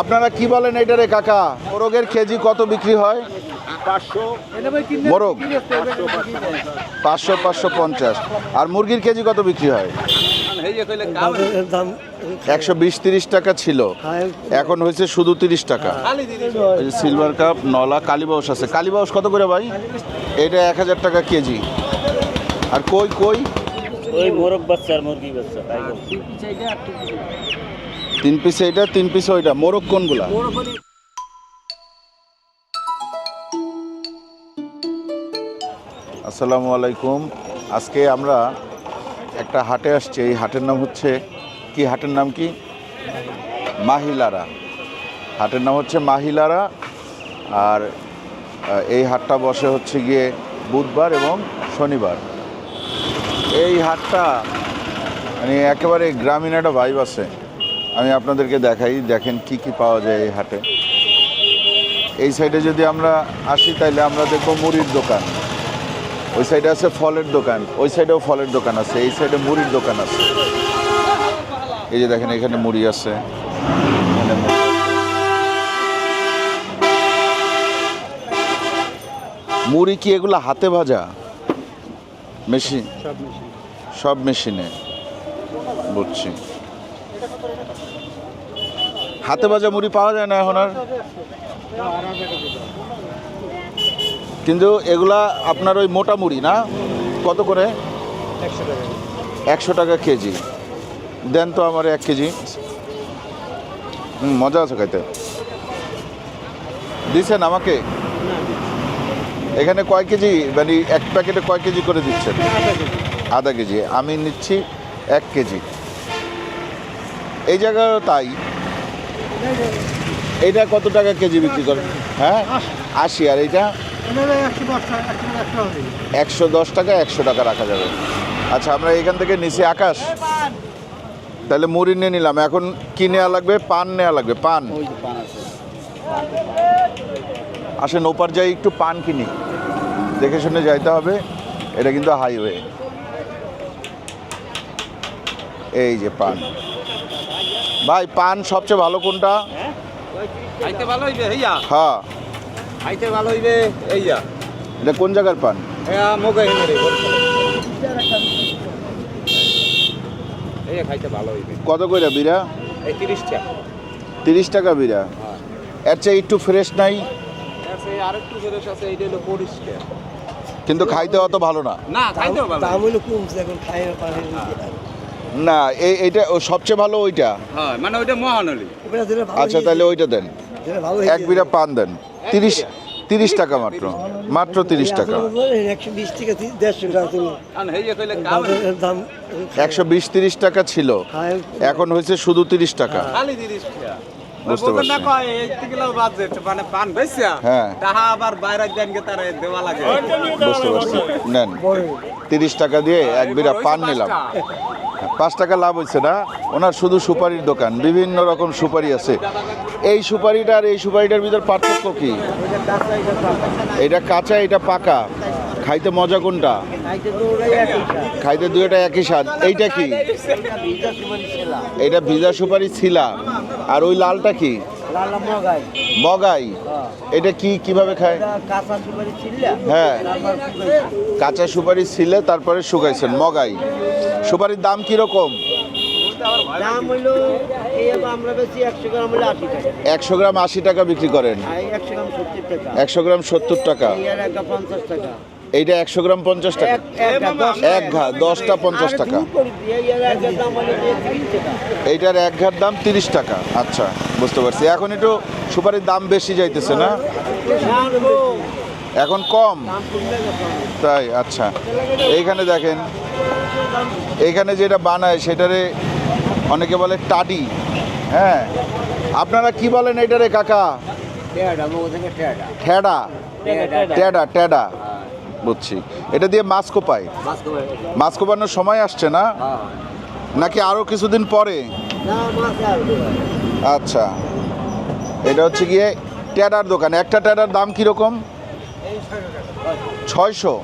আপনারা কি বলেন এটারে কাকা? মোরগের কেজি কত বিক্রি হয়? মোরগ? পাঁচশো পাঁচশো পঞ্চাশ। আর মুরগির কেজি কত বিক্রি হয়? একশো বিশ, তিরিশ টাকা ছিল। এখন হয়েছে শুধু তিরিশ টাকা। সিলভার কাপ নলা কালীবাউস আছে। কালীবাউস কত করে ভাই? এটা এক হাজার টাকা কেজি। আর কই কই? ওই মোরগ বাচ্চা আর মুরগি বাচ্চা। তিন পিস এইটা, তিন পিস ওইটা। মোরগ কোনগুলা? আসসালামু আলাইকুম। আজকে আমরা একটা হাটে আসছি। এই হাটের নাম হচ্ছে, কি হাটের নাম কি? মাহিলারা। হাটের নাম হচ্ছে মাহিলারা। আর এই হাটটা বসে হচ্ছে গিয়ে বুধবার এবং শনিবার। এই হাটটা মানে একেবারে গ্রামীণ একটা ভাইব আছে। আমি আপনাদেরকে দেখাই দেখেন কি কি পাওয়া যায় এই হাটে। এই সাইডে যদি আমরা আসি তাইলে আমরা দেখব মুড়ির দোকান। ওই সাইডে আছে ফলের দোকান ওই সাইডেও ফলের দোকান আছে এই সাইডে মুড়ির দোকান আছে। এই যে দেখেন এখানে মুড়ি আছে। এখানে মুড়ি আছে। মুড়ি কি এগুলো হাতে ভাজা? মেশিন? সব মেশিনে। বুঝছি। হাতে ভাজা মুড়ি পাওয়া যায় না এখন আর। কিন্তু এগুলা আপনার ওই মোটা মুড়ি না? কত করে? একশো টাকা কেজি। দেন তো আমার এক কেজি। মজা আছে খাইতে। দিচ্ছেন আমাকে? এখানে কয় কেজি? মানে এক প্যাকেটে কয় কেজি করে দিচ্ছেন? আধা কেজি। আমি নিচ্ছি এক কেজি। এই জায়গায়ও তাই। এইটা কত টাকা কেজি বিক্রি করেন? হ্যাঁ? আশি আর এইটা? একশো দশ টাকা একশো টাকা রাখা যাবে। আচ্ছা আমরা এখান থেকে নিচে আকাশ। তাহলে মুড়ি নিয়ে নিলাম। এখন কি নেওয়া লাগবে? পান নেওয়া লাগবে পান। আসেন ওপার যাই একটু পান কিনি। দেখে শুনে যাইতে হবে। এটা কিন্তু হাইওয়ে। এই যে পান। ভাই পান সবচেয়ে ভালো কোনটা? খাইতে ভালো হইবে হইয়া? হ্যাঁ। খাইতে ভালো হইবে এইয়া এটা কোন জায়গার পান? হ্যাঁ মোগে হেনে এইয়া খাইতে ভালো হইবে। কত কইরা বিরা? এই তিরিশটা তিরিশ টাকা বিরা। এর চেয়ে একটু ফ্রেশ নাই? আরেকটু ফেরস আছে এইটা হলো পরিষ্কার কিন্তু খাইতে অত ভালো না। না খাইতেও ভালো। দাম হইল কমছে এখন খাই না পারে না এই এইটা ও সবচেয়ে ভালো ওইটা। হ্যাঁ মানে ওইটা মহানলি এবারে দিলে ভালো আচ্ছা তাহলে ওইটা দেন। দিলে ভালো এক বিড়া পান দেন। তিরিশ তিরিশ টাকা মাত্র। মাত্র তিরিশ টাকা। একশো বিশ তিরিশ টাকা ছিল। এখন হয়েছে শুধু তিরিশ টাকা। খালি তিরিশটা বুঝতে পারছি। মানে পান বেচা হ্যাঁ। বুঝতে পারছি। নেন তিরিশ টাকা দিয়ে এক বিরা পান নিলাম। পাঁচ টাকা লাভ হয়েছে না। ওনার শুধু সুপারির দোকান, বিভিন্ন রকম সুপারি আছে। এই সুপারিটা আর এই সুপারিটার ভিতর পার্থক্য কি? এটা কাঁচা, এটা পাকা। খাইতে মজা কোনটা? খাইতে দুইটা একই স্বাদ। এইটা কি? এটা ভিজা সুপারি ছিলা। আর ওই লালটা কি? মগাই। এটা কি, কীভাবে খায়? হ্যাঁ। কাঁচা সুপারি ছিলে, তারপরে শুকাইছেন। মগাই। সুপারির দাম কীরকম? একশো গ্রাম আশি টাকা। বিক্রি করেন। একশো গ্রাম সত্তর টাকা। এইটা একশো গ্রাম পঞ্চাশ টাকা। এক এক ঘা দশটা পঞ্চাশ টাকা। এইটার এক ঘাট দাম তিরিশ টাকা। আচ্ছা বুঝতে পারছি। এখন একটু সুপারির দাম বেশি যাইতেছে না? এখন কম। তাই আচ্ছা। এইখানে দেখেন এইখানে যেটা বানায় সেটারে অনেকে বলে টাডি। হ্যাঁ? আপনারা কি বলেন এটারে কাকা? টেয়াডা, ঠেডা? টেডা টেডা। বুঝছি। এটা দিয়ে মাছ কোপায়? মাছ। কোপানোর সময় আসছে না? হ্যাঁ। নাকি আরও কিছুদিন পরে। আচ্ছা। এটা হচ্ছে গিয়ে ট্যাডার দোকান। একটা ট্যাডার দাম কীরকম? ছয়শো।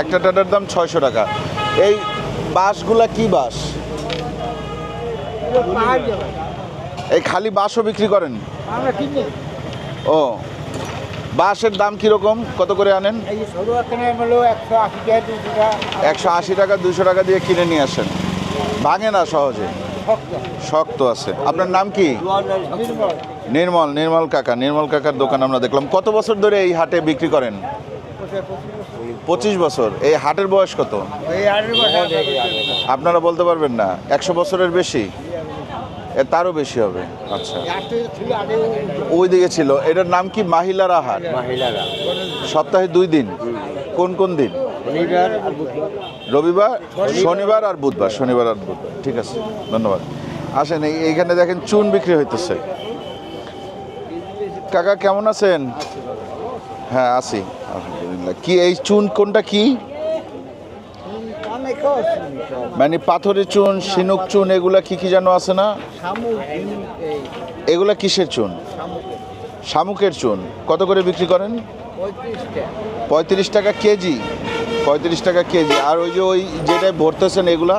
একটা টাটার দাম ছয়শো টাকা। এই বাঁশগুলা কি বাঁশ? এই খালি বাঁশও বিক্রি করেন? ও। বাঁশের দাম কীরকম? কত করে আনেন? একশো আশি টাকা দুশো টাকা দিয়ে কিনে নিয়ে আসেন। ভাঙে না সহজে? শক্ত আছে। আপনার নাম কি? নির্মল নির্মল কাকা নির্মল কাকার দোকান আমরা দেখলাম। কত বছর ধরে এই হাটে বিক্রি করেন? পঁচিশ বছর। এই হাটের বয়স কত? আপনারা বলতে পারবেন না। একশো বছরের বেশি? তারও বেশি হবে। আচ্ছা। ওই দিকে ছিল। এটার নাম কি? মাহিলারা হাট? মহিলারা। সপ্তাহে দুই দিন। কোন কোন দিন? রবিবার শনিবার আর বুধবার। শনিবার আর বুধবার। ঠিক আছে। ধন্যবাদ। আসেন এই- এইখানে দেখেন চুন বিক্রি হইতেছে। কাকা, কেমন আছেন? হ্যাঁ আছি। আলহামদুলিল্লাহ। কি এই চুন কোনটা কি? মানে পাথরের চুন, শিনুক চুন, এগুলা কি কি যেন আছে না? এগুলা কিসের চুন? শামুকের চুন। কত করে বিক্রি করেন? পঁয়ত্রিশ টাকা কেজি। পঁয়ত্রিশ টাকা কেজি। আর ওই যে ওই যেটায় ভরতেছেন এগুলা?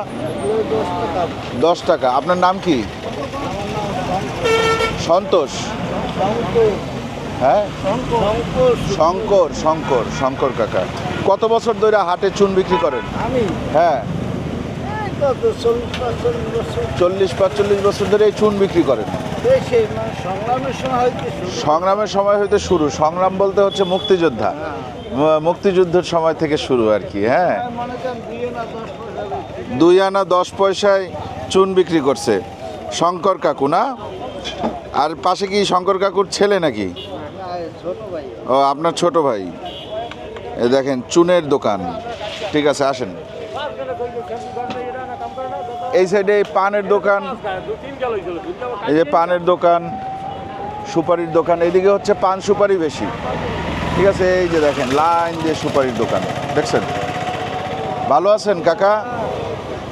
দশ টাকা। আপনার নাম কি? সন্তোষ। হ্যাঁ? শঙ্কর শঙ্কর শঙ্কর কাকা। কত বছর ধরে হাটে চুন বিক্রি করেন? আমি? হ্যাঁ। চল্লিশ পাঁচচল্লিশ বছর। ধরে এই চুন বিক্রি করেন? মানে সংগ্রামের সময়। হইতে শুরু। সংগ্রাম বলতে হচ্ছে মুক্তিযোদ্ধা। ম- মুক্তিযুদ্ধের সময় থেকে শুরু আর কি হ্যাঁ। বেশি। দুই আনা দশ পয়সায় চুন বিক্রি করছে। শঙ্কর কাকু না? আর পাশে কি শঙ্কর কাকুর ছেলে নাকি? ও, আপনার ছোট ভাই। এ দেখেন, চুনের দোকান। ঠিক আছে, আসেন। এই সাইডে পানের দোকান, এই যে পানের দোকান, সুপারির দোকান এদিকে হচ্ছে পান সুপারি বেশি। ঠিক আছে, এই যে দেখেন, লাইন দিয়ে সুপারির দোকান। দেখছেন? ভালো আছেন, কাকা?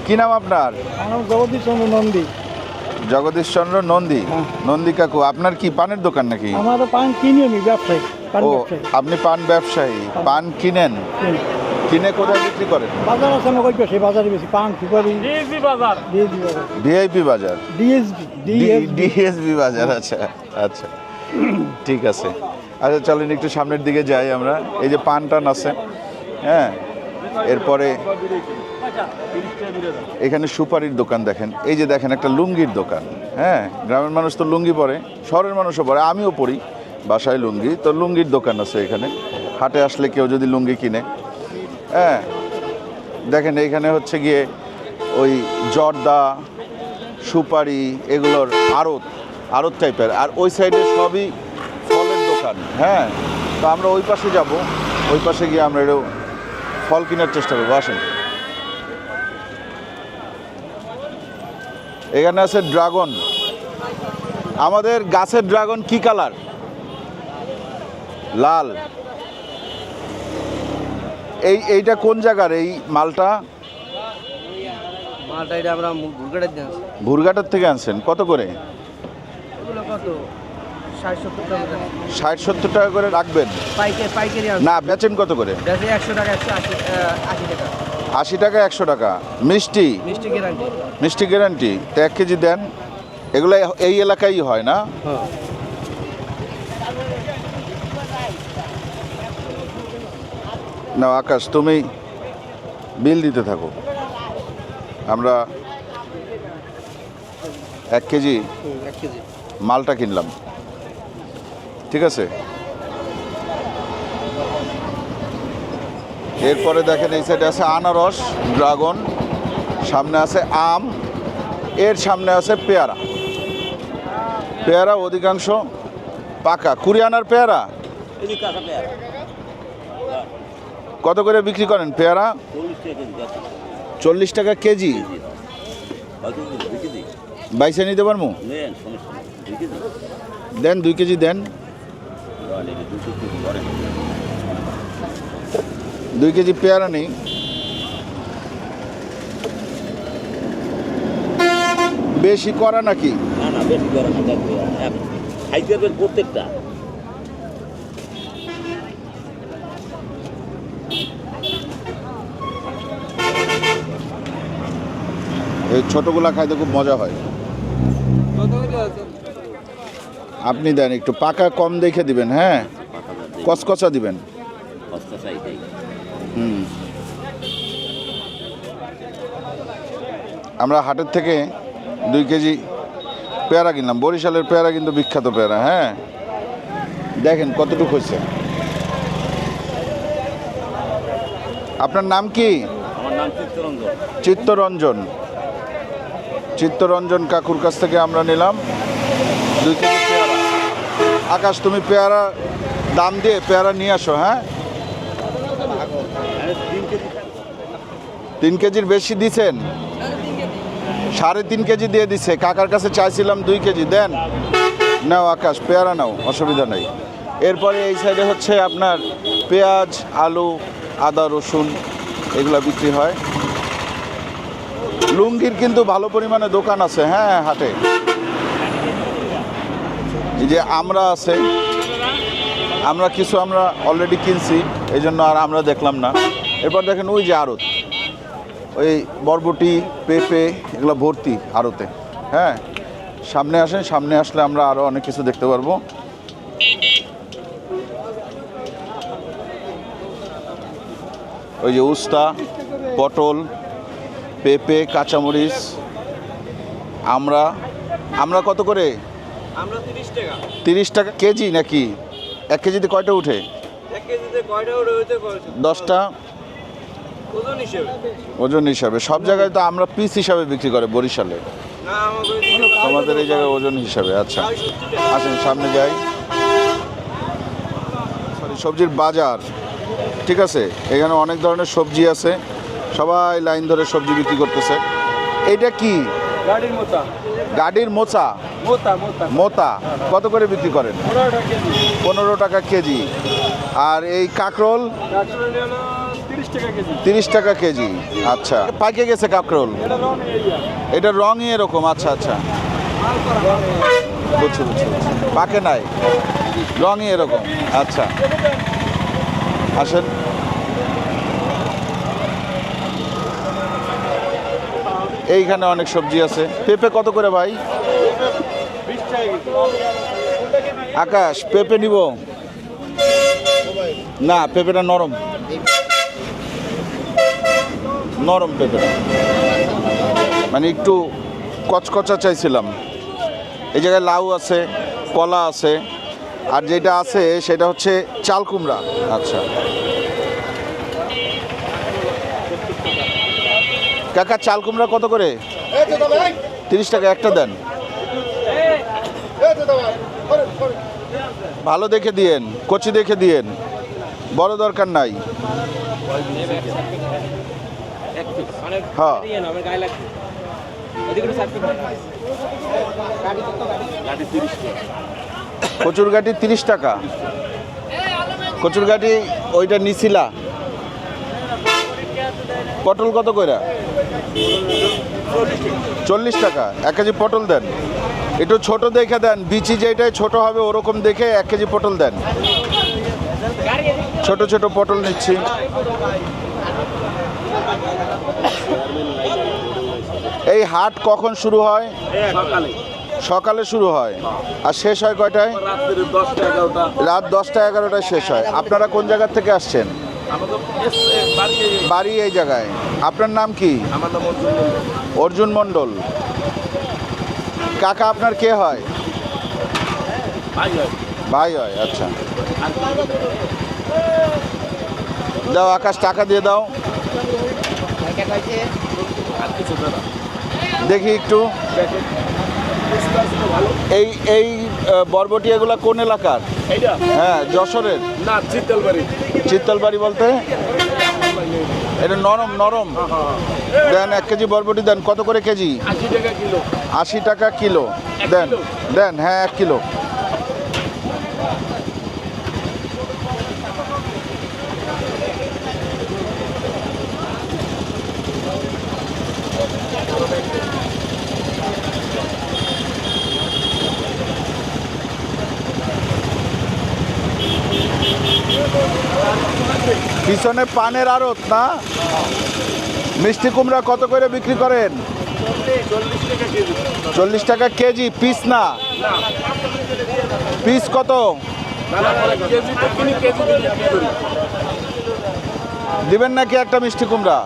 কি নাম আপনার? জগদীশ চন্দ্র নন্দী। জগদীশ চন্দ্র নন্দী। হ্যাঁ। নন্দী কাকু আপনার কি পানের দোকান নাকি? আমারও পান কিনি আমি ব্যবসায়ী ও আপনি পান ব্যবসায়ী পান। কিনেন? কিনে। কোথায় বিক্রি করেন? বাজার আছে আমার সেই বাজারে বেশি পান সুপারি ডিএসবি বাজার। ভিআইপি বাজার। DSB DSB. ডিএসবি বাজার আচ্ছা আচ্ছা। ঠিক আছে। আচ্ছা চলেন একটু সামনের দিকে যাই আমরা। এই যে পান টান আছে হ্যাঁ এরপরে এখানে সুপারির দোকান দেখেন। এই যে দেখেন একটা লুঙ্গির দোকান। হ্যাঁ গ্রামের মানুষ তো লুঙ্গি পরে, শহরের মানুষও পরে, আমিও পরি বাসায় লুঙ্গি। তো লুঙ্গির দোকান আছে এখানে। হাটে আসলে কেউ যদি লুঙ্গি কিনে। হ্যাঁ দেখেন এইখানে হচ্ছে গিয়ে ওই জর্দা, সুপারি এগুলোর আড়ত আড়ত টাইপের। আর ওই সাইডে সবই ফলের দোকান। হ্যাঁ তো আমরা ওই পাশে যাব। ওই পাশে গিয়ে আমরা একটু ফল কেনার চেষ্টা করব। আসেন। এখানে আছে ড্রাগন। আমাদের গাছের ড্রাগন কি কালার? লাল। এই এইটা কোন জায়গার এই মালটা? মালটা এটা আমরা ভুরঘাটার থেকে আনছেন। কত করে? কত? ষাট সত্তর টাকা করে। রাখবেন? না বেচেন কত করে? একশো টাকা একশো আশি টাকা। আশি টাকা একশো টাকা। মিষ্টি? মিষ্টি গ্যারান্টি। মিষ্টি গ্যারান্টি। তো এক কেজি দেন। এগুলো এই এলাকায় হয় না? হ্যাঁ। না আকাশ তুমি বিল দিতে থাকো। আমরা এক কেজি। মালটা কিনলাম। ঠিক আছে? এরপরে দেখেন এই সাইডে আছে আনারস, ড্রাগন, সামনে আছে আম, এর সামনে আছে পেয়ারা। পেয়ারা অধিকাংশ পাকা। কুড়ি আনার পেয়ারা? কত করে বিক্রি করেন পেয়ারা? চল্লিশ টাকা কেজি। বাইসে নিতে পারব? দেন দুই কেজি দেন। দুই কেজি পেয়ারা নেই। বেশি করা নাকি? না না বেশি করে না দেখবে খাইতে পারবেন প্রত্যেকটা। এই ছোটগুলা খাইতে খুব মজা হয়। আপনি দেন একটু পাকা কম দেখে দিবেন হ্যাঁ? কচকচা দিবেন। হুম আমরা হাটের থেকে দুই কেজি পেয়ারা কিনলাম। বরিশালের পেয়ারা কিন্তু বিখ্যাত পেয়ারা হ্যাঁ? দেখেন কতটুকু হয়েছে। আপনার নাম কি? চিত্তরঞ্জন। চিত্তরঞ্জন কাকুর কাছ থেকে আমরা নিলাম দুই কেজি পেয়ারা। আকাশ তুমি পেয়ারা দাম দিয়ে পেয়ারা নিয়ে আসো হ্যাঁ? তিন কেজির বেশি দিছেন? সাড়ে তিন কেজি দিয়ে দিছে। কাকার কাছে চাইছিলাম দুই কেজি। দেন। নাও আকাশ, পেয়ারা নাও, অসুবিধা নেই। এরপরে এই সাইডে হচ্ছে আপনার পেঁয়াজ, আলু, আদা, রসুন, এগুলো বিক্রি হয়। লুঙ্গির কিন্তু ভালো পরিমাণে দোকান আছে হ্যাঁ হাটে। যে আমরা আছে, আমরা কিছু আমরা অলরেডি কিনছি, এই জন্য আর আমরা দেখলাম না। এরপর দেখেন ওই যে আড়ত। ওই বরবটি পেঁপে এগুলো ভর্তি আড়তে। হ্যাঁ সামনে আসেন সামনে আসলে আমরা আরও অনেক কিছু দেখতে পারব। ওই যে উস্তা পটল পেঁপে কাঁচামরিচ আমরা আমরা কত করে? আমরা তিরিশ টাকা। কেজি নাকি? এক কেজিতে কয়টা উঠে? এক কেজিতে কয়টা ওটা হইতে দশটা? ওজন হিসাবে? সব জায়গায় তো আমরা পিস হিসাবে বিক্রি করে বরিশালে। আমাদের এই জায়গায় ওজন হিসাবে আচ্ছা। আসেন সামনে যাই। সরি সবজির বাজার। ঠিক আছে? এখানে অনেক ধরনের সবজি আছে। সবাই লাইন ধরে সবজি বিক্রি করতেছে। এইটা কি? গাড়ির মোতা গাড়ির মোচা? মোতা কত করে বিক্রি করেন? পনেরো টাকা কেজি। আর এই কাকরোল? তিরিশ টাকা কেজি। আচ্ছা। পাইকে গেছে কাকরোল? এটা রং রঙই এরকম আচ্ছা আচ্ছা। বুঝছি বুঝছি। পাকে নাই? রঙই এরকম আচ্ছা। আসেন। এইখানে অনেক সবজি আছে। পেঁপে কত করে ভাই? আকাশ পেঁপে নিব? না পেঁপেটা নরম। নরম পেঁপেটা। মানে একটু কচকচা চাইছিলাম। এই জায়গায় লাউ আছে, কলা আছে, আর যেটা আছে সেটা হচ্ছে চাল কুমড়া। আচ্ছা। কাকা, চাল কুমড়া কত করে? তিরিশ টাকা, একটা দেন। ভালো দেখে দিয়েন, কচি দেখে দিয়েন। বড় দরকার নাই। হ্যাঁ। আমার গায়ে লাগবে। কচুর গাটি তিরিশ টাকা। কচুর গাটি ওইটা নিছিলা। পটল কত কইরা? চল্লিশ টাকা। এক কেজি পটল দেন। একটু ছোট দেখে দেন। বিচি যেটাই ছোট হবে ওরকম দেখে এক কেজি পটল দেন। ছোট ছোট পটল নিচ্ছি। এই হাট কখন শুরু হয়? সকালে শুরু হয়। আর শেষ হয় কয়টায়? রাত দশটা এগারোটায় শেষ হয়। আপনারা কোন জায়গার থেকে আসছেন? বাড়ি এই জায়গায়। আপনার নাম কি? অর্জুন মন্ডল। মণ্ডল। কাকা, আপনার কে হয়? ভাই হয় আচ্ছা। দাও, আকাশ, টাকা দিয়ে দাও। দেখি একটু। এই এই বরবটি এগুলা কোন এলাকার? হ্যাঁ যশোরের। না চিত্তলবাড়ি। চিত্তলবাড়ি বলতে? এটা নরম নরম। দেন এক কেজি বরবটি দেন। কত করে কেজি? আশি টাকা কিলো। আশি টাকা কিলো। দেন দেন হ্যাঁ এক কিলো। পিছনে পানের আড়ত, না? মিষ্টি কুমড়া কত করে বিক্রি করেন? চল্লিশ টাকা কেজি, পিস না? পিস কত? দিবেন নাকি একটা মিষ্টি কুমড়া?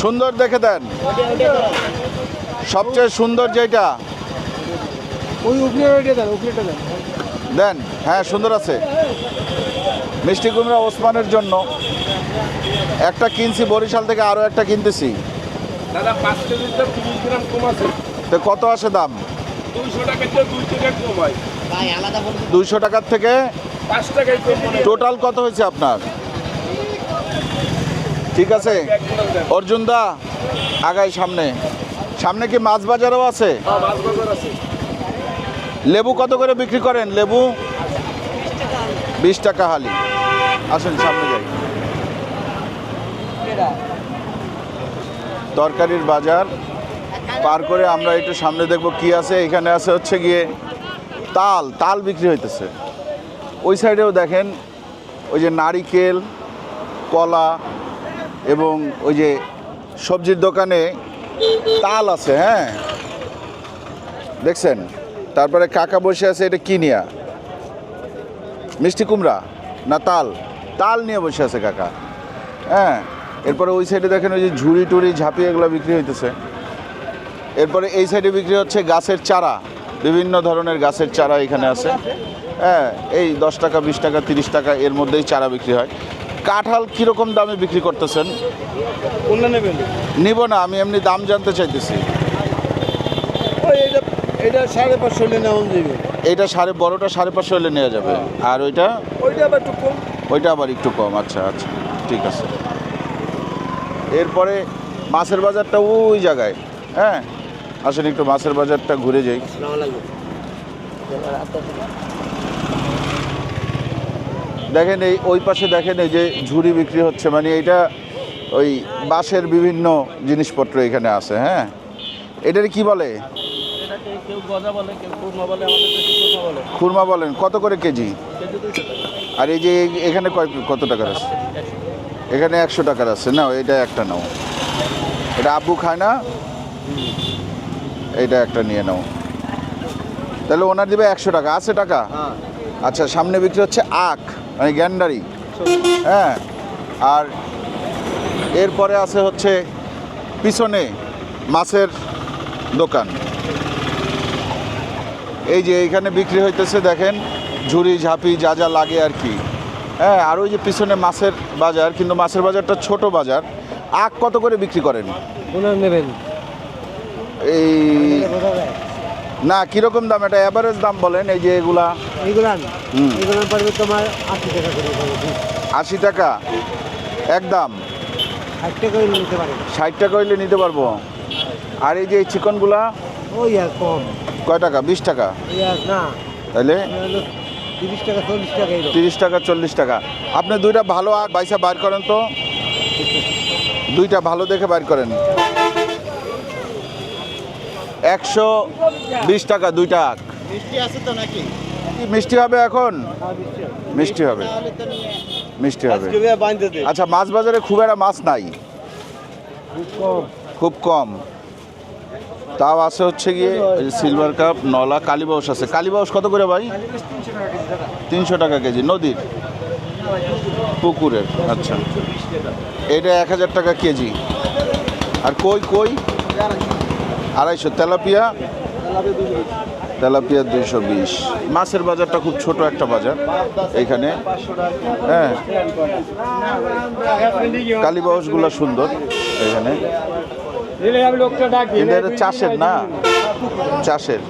সুন্দর দেখে দেন। সবচেয়ে সুন্দর যেটা? দেন হ্যাঁ সুন্দর আছে। মিষ্টি কুমড়া ওসমানের জন্য একটা কিনছি বরিশাল থেকে আরও একটা কিনতেছি। দাদা পাঁচ কেজির তিরিশ গ্রাম কম আছে। তো কত আসে দাম? দুইশো টাকার থেকে। টোটাল কত হয়েছে আপনার? ঠিক আছে। অর্জুন দা আগাই সামনে। সামনে কি মাছ বাজারও আছে? হ্যাঁ, মাছ বাজার আছে। লেবু কত করে বিক্রি করেন? লেবু? বিশ টাকা হালি। আসেন, সামনে যাই। তরকারির বাজার। পার করে আমরা একটু সামনে দেখব কি আছে। এখানে আছে হচ্ছে গিয়ে তাল। তাল বিক্রি হইতেছে। ওই সাইডেও দেখেন, ওই যে নারিকেল, কলা এবং ওই যে সবজির দোকানে তাল আছে হ্যাঁ? দেখছেন? তারপরে কাকা বসে আছে এটা কি নিয়া মিষ্টি কুমড়া না তাল? তাল নিয়ে বসে আছে কাকা। হ্যাঁ এরপরে ওই সাইডে দেখেন ওই যে ঝুড়ি টুড়ি ঝাঁপিয়ে এগুলো বিক্রি হইতেছে। এরপরে এই সাইডে বিক্রি হচ্ছে গাছের চারা। বিভিন্ন ধরনের গাছের চারা এখানে আছে। হ্যাঁ এই দশ টাকা বিশ টাকা তিরিশ টাকা এর মধ্যেই চারা বিক্রি হয়। কাঁঠাল কীরকম দামে বিক্রি করতেছেন? নেবেন? নিব না আমি এমনি দাম জানতে চাইতেছি। এটা এটা সাড়ে পাঁচশো হলে নেওয়া যাবে। এইটা সাড়ে বড়টা সাড়ে পাঁচশো হলে নেওয়া যাবে। আর ওইটা? ওইটা আবার একটু কম। ওইটা আবার একটু কম আচ্ছা আচ্ছা ঠিক আছে। এরপরে মাছের বাজারটা ওই জায়গায় হ্যাঁ? আসেন একটু মাছের বাজারটা ঘুরে যাই। দেখেন এই ওই পাশে দেখেন এই যে ঝুড়ি বিক্রি হচ্ছে মানে এইটা ওই বাঁশের বিভিন্ন জিনিসপত্র এখানে আছে হ্যাঁ? এটার কি বলে? কেউ গজা বলে কেউ কুরমা বলে আমাদের দেশে কুরমা বলে। খুরমা বলেন কত করে কেজি? কেজি দুইশো টাকা। আর এই যে এখানে কয় কত টাকার আছে? এখানে একশো টাকার আছে না এটা একটা নাও। এটা আব্বু খায় না? এইটা একটা নিয়ে নাও। তাহলে ওনার দিবে একশো টাকা। আছে টাকা? হ্যাঁ। আচ্ছা সামনে বিক্রি হচ্ছে আখ মানে গ্যান্ডারি। হ্যাঁ। আর এরপরে আছে হচ্ছে পিছনে মাছের দোকান। এই যে এইখানে বিক্রি হইতেছে দেখেন ঝুড়ি ঝাঁপি যা যা লাগে আর কি। হ্যাঁ আর ওই যে পিছনে মাছের বাজার কিন্তু মাছের বাজারটা ছোট বাজার। আখ কত করে বিক্রি করেন? নেবেন। এই না কীরকম দাম? এটা অ্যাভারেজ দাম বলেন এই যে এগুলা। এইগুলান তোমার আশি টাকা করে আশি টাকা? একদম ষাট টাকা হইলে নিতে পারে ষাট টাকা হইলে নিতে পারব। আর এই যে চিকনগুলা ওই কম। কয় টাকা? বিশ টাকা? আর না। তাইলে? তিরিশ টাকা চল্লিশ টাকা তিরিশ টাকা চল্লিশ টাকা। আপনি দুইটা ভালো আখ বাইসা বার করেন তো। দুইটা ভালো দেখে বার করেন। একশো বিশ টাকা দুইটা আখ মিষ্টি আছে তো নাকি? মিষ্টি হবে এখন? মিষ্টি হবে। মিষ্টি হবে। আচ্ছা মাছ বাজারে খুব একটা মাছ নাই। খুব কম। খুব কম। তাও আছে হচ্ছে গিয়ে সিলভার কাপ নলা কালীবাউস আছে। কালীবাউস কত করে ভাই? তিনশো টাকা কেজি, নদীর? পুকুরের আচ্ছা। এটা এক হাজার টাকা কেজি। আর কই কই? আড়াইশো। তেলাপিয়া? তেলাপিয়া দুইশো বিশ। মাছের বাজারটা খুব ছোট একটা বাজার এইখানে হ্যাঁ। কালীবাউসগুলো সুন্দর এখানে। কিন্তু এটা চাষের না? চাষের।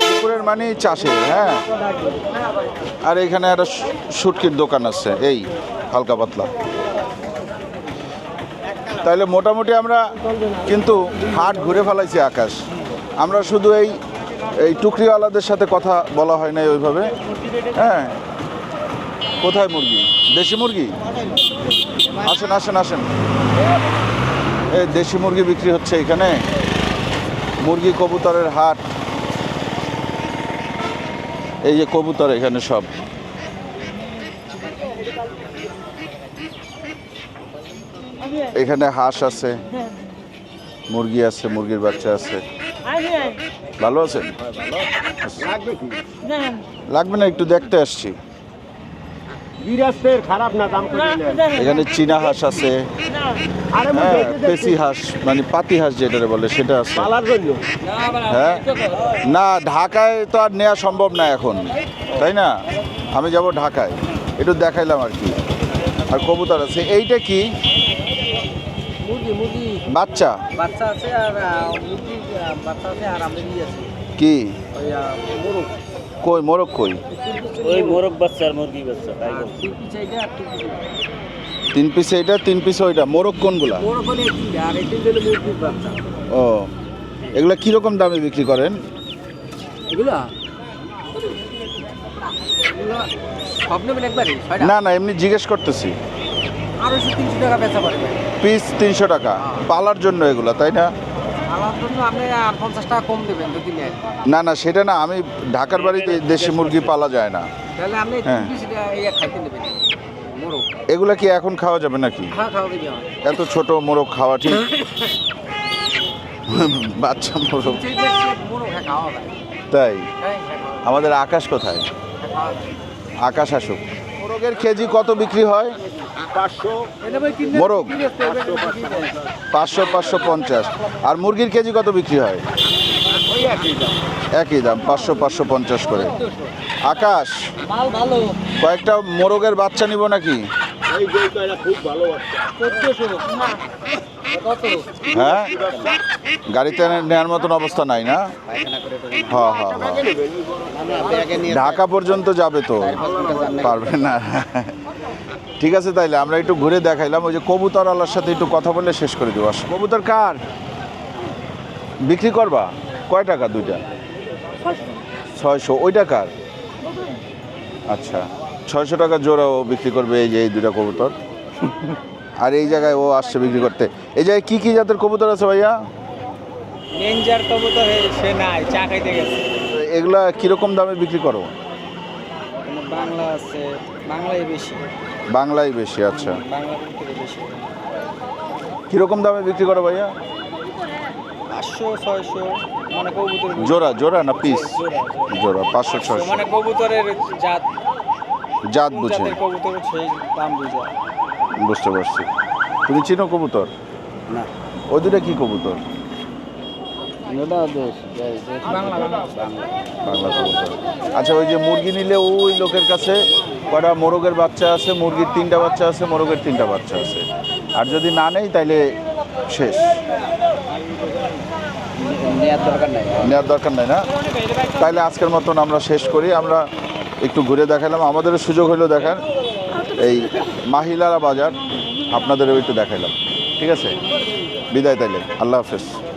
পুকুরের মানে চাষের হ্যাঁ? আর এখানে একটা শুটকির দোকান আছে এই হালকা পাতলা। তাইলে মোটামুটি আমরা কিন্তু হাট ঘুরে ফেলাইছি আকাশ। আমরা শুধু এই এই টুকরিওয়ালাদের সাথে কথা বলা হয় নাই ওইভাবে হ্যাঁ? কোথায় মুরগি? দেশি মুরগি? আসেন আসেন আসেন। দেশি মুরগি বিক্রি হচ্ছে এখানে। মুরগি কবুতরের হাট। এই যে কবুতর এখানে সব। এখানে হাঁস আছে মুরগি আছে মুরগির বাচ্চা আছে। ভালো আছেন? লাগবে না একটু দেখতে আসছি। খারাপ না এখানে চীনা হাঁস আছে। হ্যাঁ পেশি হাঁস মানে পাতি হাঁস যেটা বলে সেটা আছে। হ্যাঁ? না ঢাকায় তো আর নেওয়া সম্ভব না এখন তাই না? আমি যাব ঢাকায় একটু দেখাইলাম আর কি। আর কবুতর আছে এইটা কি? বাচ্চা? বাচ্চা আছে আর আহ, মুরগি আহ, বাচ্চা আছে আর আমরা কি? কই মোরগ কই? ওই মোরগ বাচ্চা আর মুরগি বাচ্চা তাই বলছি। তিন পিস এইটা তিন পিস ওইটা। মোরগ কোনগুলা? ও এগুলা কীরকম দামে বিক্রি করেন? না না এমনি জিজ্ঞেস করতেছি। পিস তিনশো টাকা পালার জন্য এগুলা তাই না? না না সেটা না আমি ঢাকার বাড়িতে দেশি মুরগি পালা যায় না। তাহলে আপনি মোরগ। এগুলা কি এখন খাওয়া যাবে নাকি? হ্যাঁ খাওয়া আমার এত ছোট মোরগ খাওয়া ঠিক? বাচ্চা মোরগ। তাই? হ্যাঁ। আমাদের আকাশ কোথায়? হ্যাঁ। আকাশ আসুক। মোরগের কেজি কত বিক্রি হয়? মোরগ। পাঁচশো পাঁচশো পঞ্চাশ। আর মুরগির কেজি কত বিক্রি হয়? একই দাম? পাঁচশো পাঁচশো পঞ্চাশ করে। আকাশ কয়েকটা মোরগের বাচ্চা নিব নাকি? হ্যাঁ? গাড়িতে নেওয়ার মতন অবস্থা নাই না? হ্যাঁ হ্যাঁ ঢাকা পর্যন্ত যাবে তো? পারবে না। ঠিক আছে তাইলে আমরা একটু ঘুরে দেখাইলাম। ওই যে কবুতর আল্লাহর সাথে একটু কথা বলে শেষ করে দেবো। কবুতর কার? বিক্রি করবা? কয় টাকা দুইটা? ছয়শো। ওই টাকার আচ্ছা। ছয়শো টাকা জোড়া ও বিক্রি করবে এই যে এই দুটা কবুতর। আর এই জায়গায় ও আসছে বিক্রি করতে। এই জায়গায় কি কি জাতের কবুতর আছে ভাইয়া? রেঞ্জার কবুতর সে নাই চা খাইতে গেছে। এগুলা কীরকম দামে বিক্রি করো? বাংলা আছে বাংলায় বেশি। বাংলায় বেশি আচ্ছা। বাংলা কীরকম দামে বিক্রি করো ভাইয়া? পাঁচশো ছয়শো মানে কবুতর জোড়া জোড়া না পিস জোড়া পাঁচশো ছয়শো। মানে কবুতরের জাত জাত বুঝে। কবুতর সেই দাম বুঝা। বুঝতে পারছি। তুমি চিনো কবুতর? না। ওই দুটা কি কবুতর? বাংলা বাংলা। বাংলা কবুতর। আচ্ছা ওই যে মুরগি নিলে ওই লোকের কাছে কয়টা মোরগের বাচ্চা আছে? মুরগির তিনটা বাচ্চা আছে মোরগের তিনটা বাচ্চা আছে। আর যদি না নেই তাইলে শেষ। নেওয়ার দরকার নাই। না? তাইলে আজকের মতন আমরা শেষ করি। আমরা একটু ঘুরে দেখালাম আমাদেরও সুযোগ হলো দেখার। এই মাহিলারা বাজার, আপনাদেরও একটু দেখাইলাম। ঠিক আছে? বিদায় তাইলে। আল্লাহ হাফেজ।